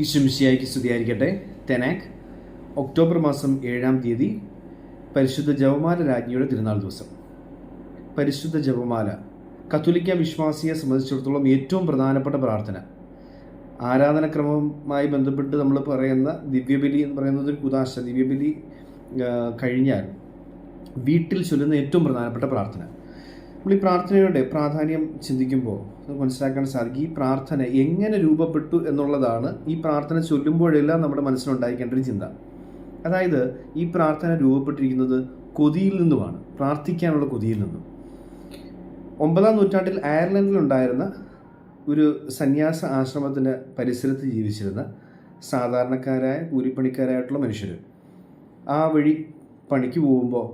ഈശ്വമിശിയായിക്ക് സ്തുതിയായിരിക്കട്ടെ. തെനാക് ഒക്ടോബർ മാസം ഏഴാം തീയതി പരിശുദ്ധ ജപമാല രാജ്ഞിയുടെ തിരുനാൾ ദിവസം. പരിശുദ്ധ ജപമാല കത്തോലിക്ക വിശ്വാസിയെ സംബന്ധിച്ചിടത്തോളം ഏറ്റവും പ്രധാനപ്പെട്ട പ്രാർത്ഥന. ആരാധനക്രമവുമായി ബന്ധപ്പെട്ട് നമ്മൾ പറയുന്ന ദിവ്യബലി എന്ന് പറയുന്നത് ഒരു കുതാശ ദിവ്യബലി കഴിഞ്ഞാൽ വീട്ടിൽ ചൊല്ലുന്ന ഏറ്റവും പ്രധാനപ്പെട്ട പ്രാർത്ഥന. നമ്മൾ ഈ പ്രാർത്ഥനയുടെ പ്രാധാന്യം ചിന്തിക്കുമ്പോൾ മനസ്സിലാക്കാൻ സാധിക്കും. ഈ പ്രാർത്ഥന എങ്ങനെ രൂപപ്പെട്ടു എന്നുള്ളതാണ് ഈ പ്രാർത്ഥന ചൊല്ലുമ്പോഴെല്ലാം നമ്മുടെ മനസ്സിലുണ്ടായിരിക്കേണ്ട ഒരു ചിന്ത. അതായത് ഈ പ്രാർത്ഥന രൂപപ്പെട്ടിരിക്കുന്നത് കൊതിയിൽ നിന്നുമാണ്. പ്രാർത്ഥിക്കാനുള്ള കൊതിയിൽ നിന്നും. ഒമ്പതാം നൂറ്റാണ്ടിൽ അയർലൻഡിലുണ്ടായിരുന്ന ഒരു സന്യാസ ആശ്രമത്തിന്റെ പരിസരത്ത് ജീവിച്ചിരുന്ന സാധാരണക്കാരായ കൂലിപ്പണിക്കാരായിട്ടുള്ള മനുഷ്യർ ആ വഴി പണിക്ക് പോകുമ്പോൾ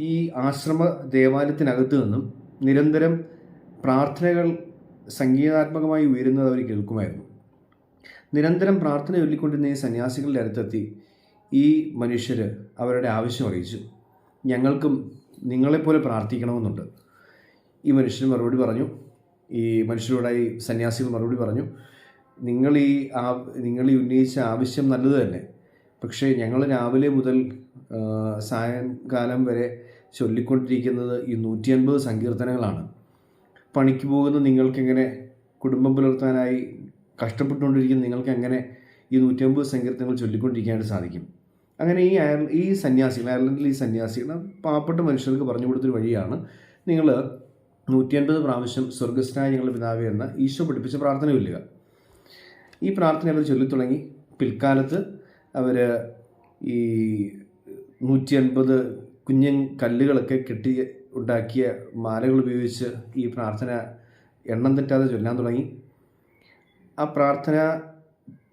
ഈ ആശ്രമ ദേവാലയത്തിനകത്ത് നിന്നും നിരന്തരം പ്രാർത്ഥനകൾ സംഗീതാത്മകമായി ഉയരുന്നത് അവർ കേൾക്കുമായിരുന്നു. നിരന്തരം പ്രാർത്ഥന ചൊല്ലിക്കൊണ്ടിരുന്ന ഈ സന്യാസികളുടെ അടുത്തെത്തി ഈ മനുഷ്യർ അവരുടെ ആവശ്യം അറിയിച്ചു. ഞങ്ങൾക്കും നിങ്ങളെപ്പോലെ പ്രാർത്ഥിക്കണമെന്നുണ്ട്. ഈ മനുഷ്യൻ മറുപടി പറഞ്ഞു. ഈ മനുഷ്യരോടായി സന്യാസികൾ മറുപടി പറഞ്ഞു. നിങ്ങൾ ഈ ആ നിങ്ങൾ ഈ ഉന്നയിച്ച ആവശ്യം നല്ലത് തന്നെ. പക്ഷേ ഞങ്ങൾ രാവിലെ മുതൽ സായങ്കാലം വരെ ചൊല്ലിക്കൊണ്ടിരിക്കുന്നത് ഈ നൂറ്റി അൻപത് സങ്കീർത്തനങ്ങളാണ്. പണിക്ക് പോകുന്ന നിങ്ങൾക്കെങ്ങനെ കുടുംബം പുലർത്താനായി കഷ്ടപ്പെട്ടുകൊണ്ടിരിക്കുന്ന നിങ്ങൾക്ക് എങ്ങനെ ഈ നൂറ്റമ്പത് സങ്കീർത്തനങ്ങൾ ചൊല്ലിക്കൊണ്ടിരിക്കാനായിട്ട് സാധിക്കും? അങ്ങനെ ഈ അയർ ഈ സന്യാസികൾ അയർലൻഡിൽ ഈ സന്യാസികൾ പാവപ്പെട്ട മനുഷ്യർക്ക് പറഞ്ഞു കൊടുത്തൊരു വഴിയാണ് നിങ്ങൾ നൂറ്റി അൻപത് പ്രാവശ്യം സ്വർഗസ്നായ ഞങ്ങളുടെ പിതാവ് എന്ന ഈശോ പഠിപ്പിച്ച പ്രാർത്ഥന ചൊല്ലുക ഈ പ്രാർത്ഥന അവർ ചൊല്ലിത്തുടങ്ങി. പിൽക്കാലത്ത് അവർ ഈ നൂറ്റി അൻപത് കുഞ്ഞൻ കല്ലുകളൊക്കെ കെട്ടി ഉണ്ടാക്കിയ മാലകൾ ഉപയോഗിച്ച് ഈ പ്രാർത്ഥന എണ്ണം തെറ്റാതെ ചൊല്ലാൻ തുടങ്ങി. ആ പ്രാർത്ഥന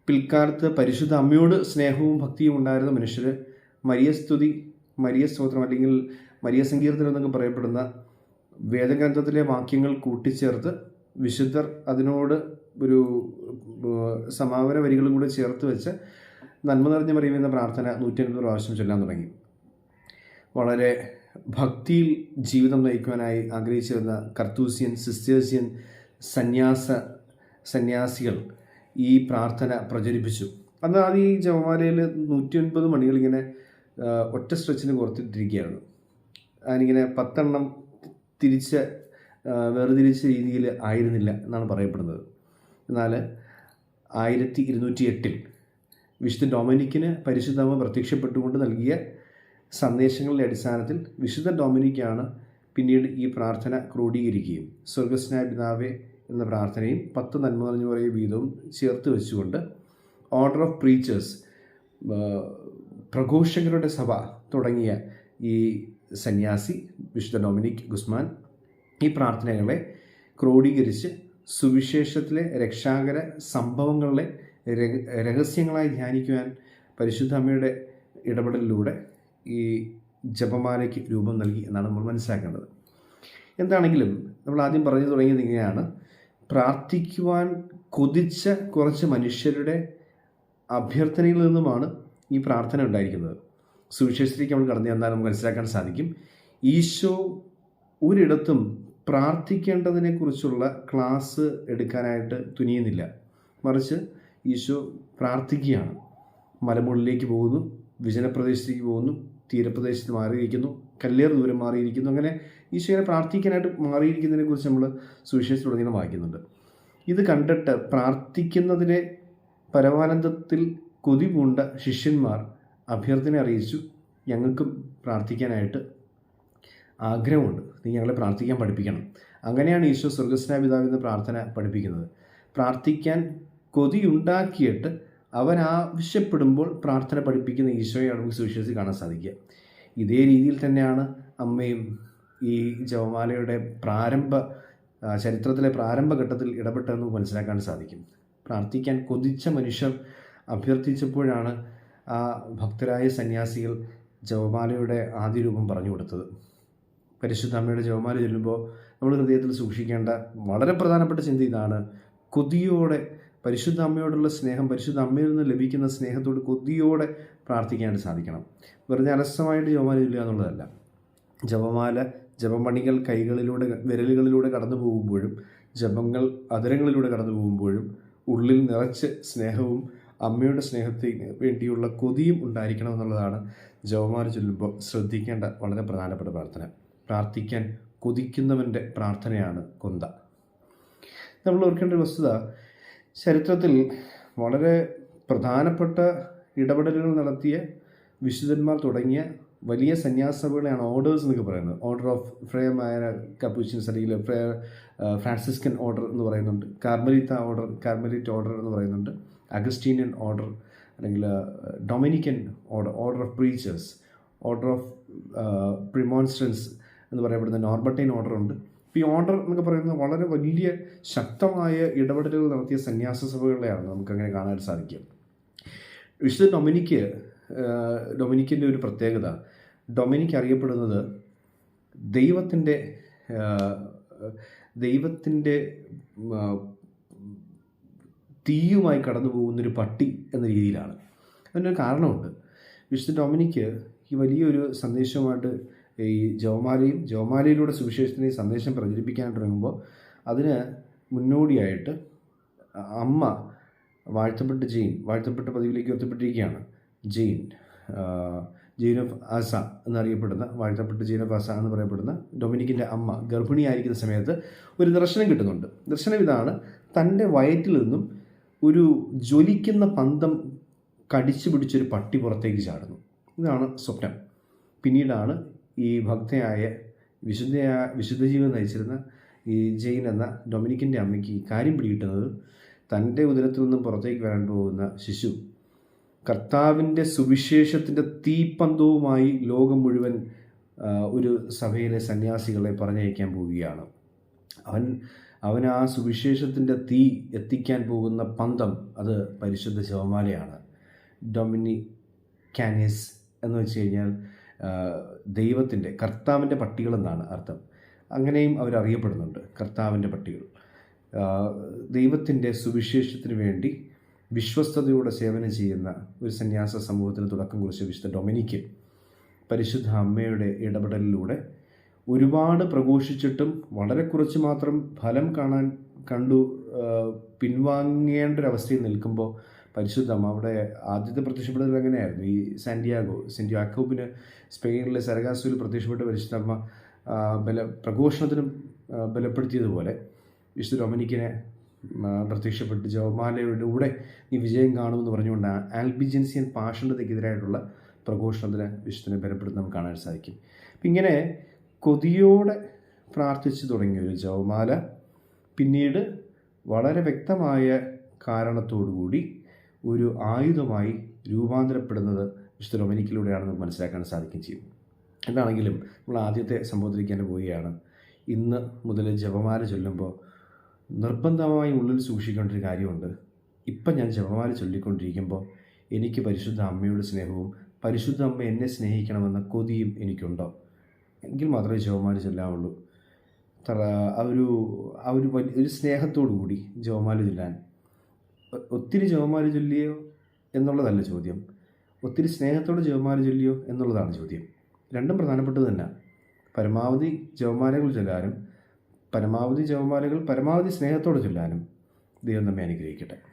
പിൽക്കാലത്ത് പരിശുദ്ധ അമ്മയോട് സ്നേഹവും ഭക്തിയും ഉണ്ടായിരുന്ന മനുഷ്യർ മരിയസ്തുതി മരിയ സ്തോത്രം അല്ലെങ്കിൽ മരിയ സങ്കീർത്തനം എന്നൊക്കെ പറയപ്പെടുന്ന വേദഗ്രന്ഥത്തിലെ വാക്യങ്ങൾ കൂട്ടിച്ചേർത്ത് വിശുദ്ധർ അതിനോട് ഒരു സമാപന വരികളും കൂടെ ചേർത്ത് വെച്ച് നന്മ നിറഞ്ഞ മറിയുമെന്ന പ്രാർത്ഥന നൂറ്റി അൻപത് പ്രാവശ്യം ചൊല്ലാൻ തുടങ്ങി. വളരെ ഭക്തിയിൽ ജീവിതം നയിക്കുവാനായി ആഗ്രഹിച്ചിരുന്ന കർത്തൂസ്യൻ സിസ്റ്റേഴ്സ്യൻ സന്യാസ സന്യാസികൾ ഈ പ്രാർത്ഥന പ്രചരിപ്പിച്ചു. അന്ന് ആദ്യം ഈ ജപമാലയിൽ നൂറ്റി ഒൻപത് മണികൾ ഇങ്ങനെ ഒറ്റ സ്ട്രെച്ചിന് കോർത്തിട്ടിരിക്കുകയാണ് അതിനിങ്ങനെ പത്തെണ്ണം തിരിച്ച് വേർതിരിച്ച രീതിയിൽ ആയിരുന്നില്ല എന്നാണ് പറയപ്പെടുന്നത്. എന്നാൽ ആയിരത്തി ഇരുന്നൂറ്റി എട്ടിൽ വിശുദ്ധ ഡൊമിനിക്കിന് പരിശുദ്ധമ പ്രത്യക്ഷപ്പെട്ടുകൊണ്ട് നൽകിയ സന്ദേശങ്ങളുടെ അടിസ്ഥാനത്തിൽ വിശുദ്ധ ഡൊമിനിക്കാണ് പിന്നീട് ഈ പ്രാർത്ഥന ക്രോഡീകരിക്കുകയും സ്വർഗസ്നായ പിതാവേ എന്ന പ്രാർത്ഥനയും പത്ത് നന്മ നിറഞ്ഞു പറയുന്ന വീതവും ചേർത്ത് വെച്ചുകൊണ്ട് ഓർഡർ ഓഫ് പ്രീച്ചേഴ്സ് പ്രഘോഷകരുടെ സഭ തുടങ്ങിയ ഈ സന്യാസി വിശുദ്ധ ഡൊമിനിക് ഗുസ്മാൻ ഈ പ്രാർത്ഥനകളെ ക്രോഡീകരിച്ച് സുവിശേഷത്തിലെ രക്ഷാകര സംഭവങ്ങളിലെ രഹ- രഹസ്യങ്ങളായി ധ്യാനിക്കുവാൻ പരിശുദ്ധ അമ്മയുടെ ഇടപെടലിലൂടെ ഈ ജപമാലയ്ക്ക് രൂപം നൽകി എന്നാണ് നമ്മൾ മനസ്സിലാക്കേണ്ടത്. എന്താണെങ്കിലും നമ്മൾ ആദ്യം പറഞ്ഞു തുടങ്ങിയത് ഇങ്ങനെയാണ്. പ്രാർത്ഥിക്കുവാൻ കൊതിച്ച കുറച്ച് മനുഷ്യരുടെ അഭ്യർത്ഥനയിൽ നിന്നുമാണ് ഈ പ്രാർത്ഥന ഉണ്ടായിരിക്കുന്നത്. സുവിശേഷത്തിലേക്ക് നമ്മൾ കടന്നു ചെന്നാൽ നമുക്ക് മനസ്സിലാക്കാൻ സാധിക്കും. ഈശോ ഒരിടത്തും പ്രാർത്ഥിക്കേണ്ടതിനെക്കുറിച്ചുള്ള ക്ലാസ് എടുക്കാനായിട്ട് തുനിയുന്നില്ല. മറിച്ച് ഈശോ പ്രാർത്ഥിക്കുകയാണ്. മലമുകളിലേക്ക് പോകുന്നു വിജനപ്രദേശത്തേക്ക് പോകുന്നു തീരപ്രദേശത്ത് മാറിയിരിക്കുന്നു കല്ലേർ ദൂരം മാറിയിരിക്കുന്നു. അങ്ങനെ ഈശോയെ പ്രാർത്ഥിക്കാനായിട്ട് മാറിയിരിക്കുന്നതിനെ കുറിച്ച് നമ്മൾ സുവിശേഷം സുവിശേഷത്തിലുടനീളം വായിക്കുന്നുണ്ട്. ഇത് കണ്ടിട്ട് പ്രാർത്ഥിക്കുന്നതിനെ പരമാനന്ദത്തിൽ കൊതി പൂണ്ട ശിഷ്യന്മാർ അഭ്യർത്ഥന അറിയിച്ചു ഞങ്ങൾക്കും പ്രാർത്ഥിക്കാനായിട്ട് ആഗ്രഹമുണ്ട്. നീ ഞങ്ങളെ പ്രാർത്ഥിക്കാൻ പഠിപ്പിക്കണം. അങ്ങനെയാണ് ഈശോ സ്വർഗസ്നായ പിതാവ് എന്ന പ്രാർത്ഥന പഠിപ്പിക്കുന്നത്. പ്രാർത്ഥിക്കാൻ കൊതിയുണ്ടാക്കിയിട്ട് അവൻ ആവശ്യപ്പെടുമ്പോൾ പ്രാർത്ഥന പഠിപ്പിക്കുന്ന ഈശോയെ നമുക്ക് സുവിശേഷിച്ച് കാണാൻ സാധിക്കുക. ഇതേ രീതിയിൽ തന്നെയാണ് അമ്മയും ഈ ജവമാലയുടെ പ്രാരംഭ ചരിത്രത്തിലെ പ്രാരംഭഘട്ടത്തിൽ ഇടപെട്ടതെന്ന് മനസ്സിലാക്കാൻ സാധിക്കും. പ്രാർത്ഥിക്കാൻ കൊതിച്ച മനുഷ്യർ അഭ്യർത്ഥിച്ചപ്പോഴാണ് ആ ഭക്തരായ സന്യാസികൾ ജവമാലയുടെ ആദ്യ രൂപം പറഞ്ഞു കൊടുത്തത്. പരിശുദ്ധ അമ്മയുടെ ജവമാല ചൊല്ലുമ്പോൾ നമ്മൾ ഹൃദയത്തിൽ സൂക്ഷിക്കേണ്ട വളരെ പ്രധാനപ്പെട്ട ചിന്ത ഇതാണ്. കൊതിയോടെ പരിശുദ്ധ അമ്മയോടുള്ള സ്നേഹം പരിശുദ്ധ അമ്മയിൽ നിന്ന് ലഭിക്കുന്ന സ്നേഹത്തോട് കൊതിയോടെ പ്രാർത്ഥിക്കാനായിട്ട് സാധിക്കണം. വെറുതെ അലസമായിട്ട് ജപമാല ഇല്ല എന്നുള്ളതല്ല. ജപമാല ജപമണികൾ കൈകളിലൂടെ വിരലുകളിലൂടെ കടന്നു പോകുമ്പോഴും ജപങ്ങൾ അതിരങ്ങളിലൂടെ കടന്നു പോകുമ്പോഴും ഉള്ളിൽ നിറച്ച് സ്നേഹവും അമ്മയുടെ സ്നേഹത്തിന് വേണ്ടിയുള്ള കൊതിയും ഉണ്ടായിരിക്കണം എന്നുള്ളതാണ് ജപമാല ചൊല്ലുമ്പോൾ ശ്രദ്ധിക്കേണ്ട വളരെ പ്രധാനപ്പെട്ട പ്രാർത്ഥന. പ്രാർത്ഥിക്കാൻ കൊതിക്കുന്നവന്റെ പ്രാർത്ഥനയാണ് കൊന്ത. നമ്മൾ ഓർക്കേണ്ട ഒരു വസ്തുത ചരിത്രത്തിൽ വളരെ പ്രധാനപ്പെട്ട ഇടപെടലുകൾ നടത്തിയ വിശുദ്ധന്മാർ തുടങ്ങിയ വലിയ സന്യാസഭകളെയാണ് ഓർഡേഴ്സ് എന്നൊക്കെ പറയുന്നത്. Order of friars minor Capuchins അല്ലെങ്കിൽ ഫ്രേ ഫ്രാൻസിസ്കൻ ഓർഡർ എന്ന് പറയുന്നുണ്ട്. കാർമലിത്ത ഓർഡർ കാർമലിറ്റ് ഓർഡർ എന്ന് പറയുന്നുണ്ട്. അഗസ്റ്റീനിയൻ ഓർഡർ അല്ലെങ്കിൽ Dominican order order of preachers order of Premonstrants എന്ന് പറയപ്പെടുന്ന നോർബർട്ടൈൻ ഓർഡർ ഉണ്ട്. ഇപ്പോൾ ഈ ഓർഡർ എന്നൊക്കെ പറയുന്നത് വളരെ വലിയ ശക്തമായ ഇടപെടലുകൾ നടത്തിയ സന്യാസ സഭകളെയാണ് നമുക്കങ്ങനെ കാണാൻ സാധിക്കുക. വിശുദ്ധ ഡൊമിനിക്ക് ഡൊമിനിക്കിന്റെ ഒരു പ്രത്യേകത ഡൊമിനിക്ക് അറിയപ്പെടുന്നത് ദൈവത്തിന്റെ ദൈവത്തിന്റെ തീയുമായി കടന്നു പോകുന്നൊരു പട്ടി എന്ന രീതിയിലാണ്. അതിനൊരു കാരണമുണ്ട്. വിശുദ്ധ ഡൊമിനിക്ക് ഈ വലിയൊരു സന്ദേശവുമായിട്ട് ഈ ജവമാലയും ജവമാലയിലൂടെ സുവിശേഷത്തിന്റെ ഈ സന്ദേശം പ്രചരിപ്പിക്കാൻ തുടങ്ങുമ്പോൾ അതിന് മുന്നോടിയായിട്ട് അമ്മ വാഴ്ത്തപ്പെട്ട ജെയിൻ വാഴ്ത്തപ്പെട്ട പതിവിലേക്ക് ഉയർത്തപ്പെട്ടിരിക്കുകയാണ്. ജെയിൻ ജെയിൻ ഓഫ് അസ എന്നറിയപ്പെടുന്ന വാഴ്ത്തപ്പെട്ട ജെയിൻ ഓഫ് ആസ എന്ന് പറയപ്പെടുന്ന ഡൊമിനിക്കിന്റെ അമ്മ ഗർഭിണിയായിരിക്കുന്ന സമയത്ത് ഒരു ദർശനം കിട്ടുന്നുണ്ട്. ദർശനം ഇതാണ് തന്റെ വയറ്റിൽ നിന്നും ഒരു ജ്വലിക്കുന്ന പന്തം കടിച്ചു പിടിച്ചൊരു പട്ടി പുറത്തേക്ക് ചാടുന്നു. ഇതാണ് സ്വപ്നം. പിന്നീടാണ് ഈ ഭക്തയായ വിശുദ്ധയായ വിശുദ്ധ ജീവൻ നയിച്ചിരുന്ന ഈ ജെയിൻ എന്ന ഡൊമിനിക്കിന്റെ അമ്മയ്ക്ക് കാര്യം പിടികിട്ടുന്നത് തന്റെ ഉദരത്തിൽ നിന്നും പുറത്തേക്ക് വരാൻ പോകുന്ന ശിശു. കർത്താവിന്റെ സുവിശേഷത്തിന്റെ തീപ്പന്തവുമായി ലോകം മുഴുവൻ ഒരു സഭയിലെ സന്യാസികളെ പറഞ്ഞയക്കാൻ പോവുകയാണ്. അവൻ അവൻ ആ സുവിശേഷത്തിന്റെ തീ എത്തിക്കാൻ പോകുന്ന പന്തം അത് പരിശുദ്ധ ശവമാലയാണ്. ഡൊമിനി ക്യാനിസ് എന്ന് വെച്ച് കഴിഞ്ഞാൽ ദൈവത്തിന്റെ കർത്താവിന്റെ പട്ടികളെന്നാണ് അർത്ഥം. അങ്ങനെയും അവരറിയപ്പെടുന്നുണ്ട് കർത്താവിന്റെ പട്ടികൾ. ദൈവത്തിന്റെ സുവിശേഷത്തിന് വേണ്ടി വിശ്വസ്തയോടെ സേവനം ചെയ്യുന്ന ഒരു സന്യാസ സമൂഹത്തിന് തുടക്കം കുറിച്ച വിശുദ്ധ ഡൊമിനിക്ക് പരിശുദ്ധ അമ്മയുടെ ഇടപെടലിലൂടെ ഒരുപാട് പ്രഘോഷിച്ചിട്ടും വളരെ കുറച്ച് മാത്രം ഫലം കാണാൻ കണ്ടു പിൻവാങ്ങേണ്ട ഒരവസ്ഥയിൽ നിൽക്കുമ്പോൾ പരിശുദ്ധം അവിടെ ആദ്യത്തെ പ്രത്യക്ഷപ്പെടുന്നത് എങ്ങനെയായിരുന്നു? ഈ സാന്റിയാഗോ സെന്റ് യാക്കോബിന് സ്പെയിനിലെ സരകാസുവിൽ പ്രത്യക്ഷപ്പെട്ട പരിശുദ്ധമ്മ ബല പ്രഘോഷണത്തിനും ബലപ്പെടുത്തിയതുപോലെ വിശുദ്ധ ഡൊമിനിക്കിനെ പ്രത്യക്ഷപ്പെട്ട് ജവമാലയുടെ കൂടെ ഈ വിജയം കാണുമെന്ന് പറഞ്ഞുകൊണ്ട് ആൽബിജൻസിയൻ പാഷണതയ്ക്കെതിരായിട്ടുള്ള പ്രഘോഷണത്തിന് വിശുദ്ധനെ ബലപ്പെടുത്തി നമുക്ക് കാണാൻ സാധിക്കും. അപ്പം ഇങ്ങനെ കൊതിയോടെ പ്രാർത്ഥിച്ചു തുടങ്ങിയ ഒരു ജവമാല പിന്നീട് വളരെ വ്യക്തമായ കാരണത്തോടുകൂടി ഒരു ആയുധമായി രൂപാന്തരപ്പെടുന്നത് വിശുദ്ധ ഡൊമിനിക്കിലൂടെയാണ് മനസ്സിലാക്കാൻ സാധിക്കുകയും ചെയ്യും. എന്താണെങ്കിലും നമ്മൾ ആദ്യത്തെ സംബോധിക്കാൻ പോവുകയാണ്. ഇന്ന് മുതൽ ജപമാല ചൊല്ലുമ്പോൾ നിർബന്ധമായി ഉള്ളിൽ സൂക്ഷിക്കേണ്ട ഒരു കാര്യമുണ്ട്. ഇപ്പം ഞാൻ ജപമാല ചൊല്ലിക്കൊണ്ടിരിക്കുമ്പോൾ എനിക്ക് പരിശുദ്ധ അമ്മയുടെ സ്നേഹവും പരിശുദ്ധ അമ്മ എന്നെ സ്നേഹിക്കണമെന്ന കൊതിയും എനിക്കുണ്ടോ? എങ്കിൽ മാത്രമേ ജപമാല ചൊല്ലാവുള്ളൂ. ആ ഒരു ആ ഒരു വലിയ ഒരു സ്നേഹത്തോടു കൂടി ജപമാല ചൊല്ലാൻ ഒത്തിരി ജപമാല ചൊല്ലിയോ എന്നുള്ളതല്ല ചോദ്യം. ഒത്തിരി സ്നേഹത്തോടെ ജവമാല ചൊല്ലിയോ എന്നുള്ളതാണ് ചോദ്യം. രണ്ടും പ്രധാനപ്പെട്ടത് തന്നെ. പരമാവധി ജവമാലകൾ ചൊല്ലാനും പരമാവധി ജവമാലകൾ പരമാവധി സ്നേഹത്തോടെ ചൊല്ലാനും ദൈവം നമ്മെ അനുഗ്രഹിക്കട്ടെ.